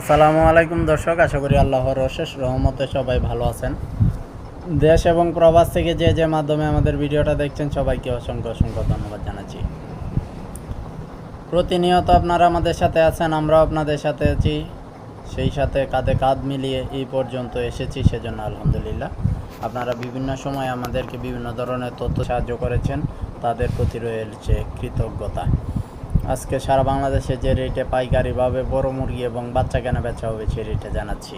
আসসালামু আলাইকুম দর্শক, আশা করি আল্লাহর অশেষ রহমতে সবাই ভালো আছেন। দেশ এবং প্রবাস থেকে যে যে মাধ্যমে আমাদের ভিডিওটা দেখছেন, সবাইকে অসংখ্য অসংখ্য ধন্যবাদ জানাচ্ছি। প্রতিনিয়ত আপনারা আমাদের সাথে আছেন, আমরাও আপনাদের সাথে আছি। সেই সাথে কাঁধে কাঁধ মিলিয়ে এই পর্যন্ত এসেছি, সেজন্য আলহামদুলিল্লাহ। আপনারা বিভিন্ন সময় আমাদেরকে বিভিন্ন ধরনের তথ্য সাহায্য করেছেন, তাদের প্রতি রয়েছে কৃতজ্ঞতা। আজকে সারা বাংলাদেশে যে রেটে পাইকারিভাবে বড় মুরগি এবং বাচ্চা কেনা বেচা হবে সেই রেটে জানাচ্ছি।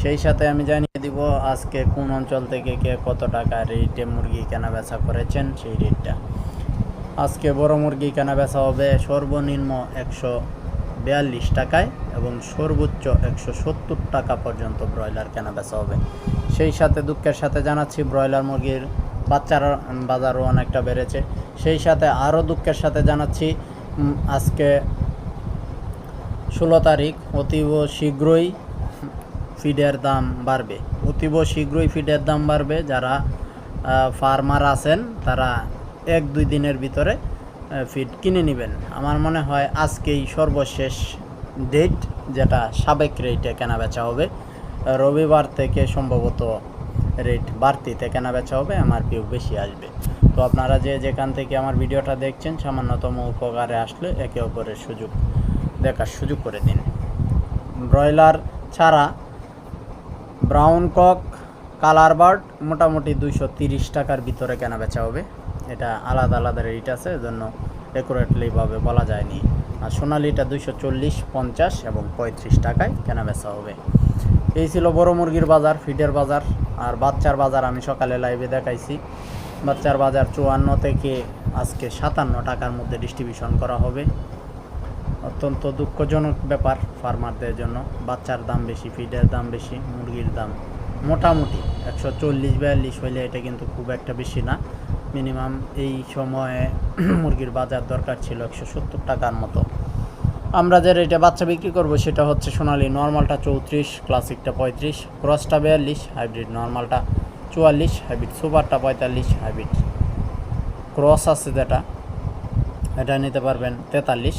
সেই সাথে আমি জানিয়ে দিব আজকে কোন অঞ্চল থেকে কে কত টাকা রেটে মুরগি কেনা বেচা করেছেন সেই রেটটা আজকে বড় মুরগি কেনা বেচা হবে সর্বনিম্ন একশো বিয়াল্লিশ টাকায় এবং সর্বোচ্চ একশো সত্তর টাকা পর্যন্ত ব্রয়লার কেনা বেচা হবে। সেই সাথে দুঃখের সাথে জানাচ্ছি ব্রয়লার মুরগির বাচ্চার বাজারও অনেকটা বেড়েছে। সেই সাথে আরও দুঃখের সাথে জানাচ্ছি আজকে ষোলো তারিখ, অতীব শীঘ্রই ফিডের দাম বাড়বে। অতীব শীঘ্রই ফিডের দাম বাড়বে, যারা ফার্মার আছেন, তারা এক দুই দিনের ভিতরে ফিড কিনে নেবেন। আমার মনে হয় আজকেই সর্বশেষ ডেট, যেটা সাবেক রেটে কেনা বেচা হবে। রবিবার থেকে সম্ভবত রেট বাড়তিতে কেনা বেচা হবে, আমার পিউ বেশি আসবে। তো আপনারা যে যেখান থেকে আমার ভিডিওটা দেখছেন, সামান্যতম উপকারে আসলে একে অপরের সুযোগ দেখার সুযোগ করে দিন। ব্রয়লার ছাড়া ব্রাউন কক কালার বার্ড মোটামুটি দুইশো তিরিশ টাকার ভিতরে কেনা বেচা হবে। এটা আলাদা আলাদা রেট আছে, এজন্য অ্যাকুরেটলিভাবে বলা যায়নি। আর সোনালিটা দুইশো চল্লিশ পঞ্চাশ এবং পঁয়ত্রিশ টাকায় কেনা বেচা হবে। এই ছিল বড় মুরগির বাজার, ফিডের বাজার। আর বাচ্চার বাজার আমি সকালে লাইভে দেখাইছি। বাচ্চার বাজার চুয়ান্ন থেকে আজকে সাতান্ন টাকার মধ্যে ডিস্ট্রিবিউশন করা হবে। অত্যন্ত দুঃখজনক ব্যাপার ফার্মারদের জন্য। বাচ্চার দাম বেশি ফিডের দাম বেশি, মুরগির দাম মোটামুটি একশো চল্লিশ, বিয়াল্লিশ হইলে এটা কিন্তু খুব একটা বেশি না। মিনিমাম এই সময়ে মুরগির বাজার দরকার ছিল একশো সত্তর টাকার মতো। আমরা যে রেটে বাচ্চা বিক্রি করব সেটা হচ্ছে সোনালি নর্মালটা চৌত্রিশ ক্লাসিকটা পঁয়ত্রিশ ক্রসটা বিয়াল্লিশ হাইব্রিড নর্মালটা চুয়াল্লিশ হাইব্রিড সুপারটা পঁয়তাল্লিশ হাইব্রিড ক্রস আছে যেটা, এটা নিতে পারবেন তেতাল্লিশ।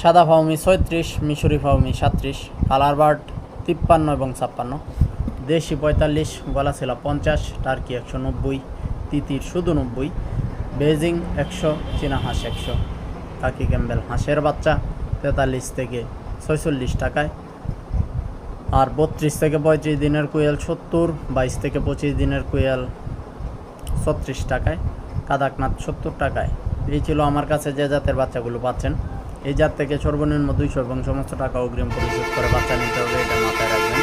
সাদা ফাউমি ছয়ত্রিশ, মিশরি ফাউমি সাতত্রিশ, কালার বার্ড তিপ্পান্ন এবং ছাপ্পান্ন। দেশি পঁয়তাল্লিশ গলা ছিল পঞ্চাশ, টার্কি একশো নব্বই, তিতির শুধু নব্বই, বেজিং একশো, চীনা হাঁস একশো। কাকি ক্যাম্বেল হাঁসের বাচ্চা তেতাল্লিশ থেকে ছয়চল্লিশ টাকায়। আর বত্রিশ থেকে পঁয়ত্রিশ দিনের কুয়েল সত্তর, বাইশ থেকে পঁচিশ দিনের কুয়েল ছত্রিশ টাকায়, কাদাকনাথ সত্তর টাকায়। এই ছিল আমার কাছে যে জাতের বাচ্চাগুলো পাচ্ছেন। এই জাত থেকে সর্বনিম্ন দুইশো এবং সমস্ত টাকা অগ্রিম পরিশোধ করে বাচ্চা নিতে হবে, এটা মাথায় রাখবেন।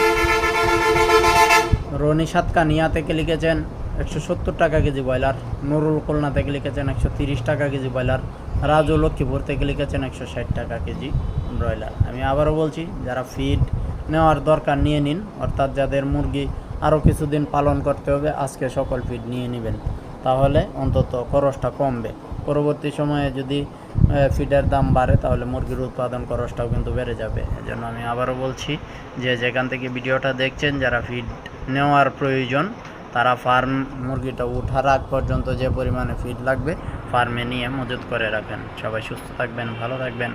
রনি সাতকা নিয়া থেকে লিখেছেন, একশো সত্তর টাকা কেজি ব্রয়লার। নুরুল খুলনা থেকে লিখেছেন, একশো তিরিশ টাকা কেজি ব্রয়লার। রাজু লক্ষ্মীপুর থেকে লিখেছেন, একশো ষাট টাকা কেজি ব্রয়লার। আমি আবারও বলছি, যারা ফিড নেওয়ার দরকার নিয়ে নিন। অর্থাৎ যাদের মুরগি আরও কিছুদিন পালন করতে হবে, আজকে সকল ফিড নিয়ে নেবেন। তাহলে অন্তত খরচটা কমবে। পরবর্তী সময়ে যদি ফিডের দাম বাড়ে, তাহলে মুরগির উৎপাদন খরচটাও কিন্তু বেড়ে যাবে। এজন্য আমি আবারও বলছি যে, যেখান থেকে ভিডিওটা দেখছেন, যারা ফিড নেওয়ার প্রয়োজন, তারা ফার্ম মুরগিটা উঠার আগ পর্যন্ত যে পরিমাণে ফিড লাগবে ফার্মে নিয়ে মজুত করে রাখেন। সবাই সুস্থ থাকবেন, ভালো থাকবেন।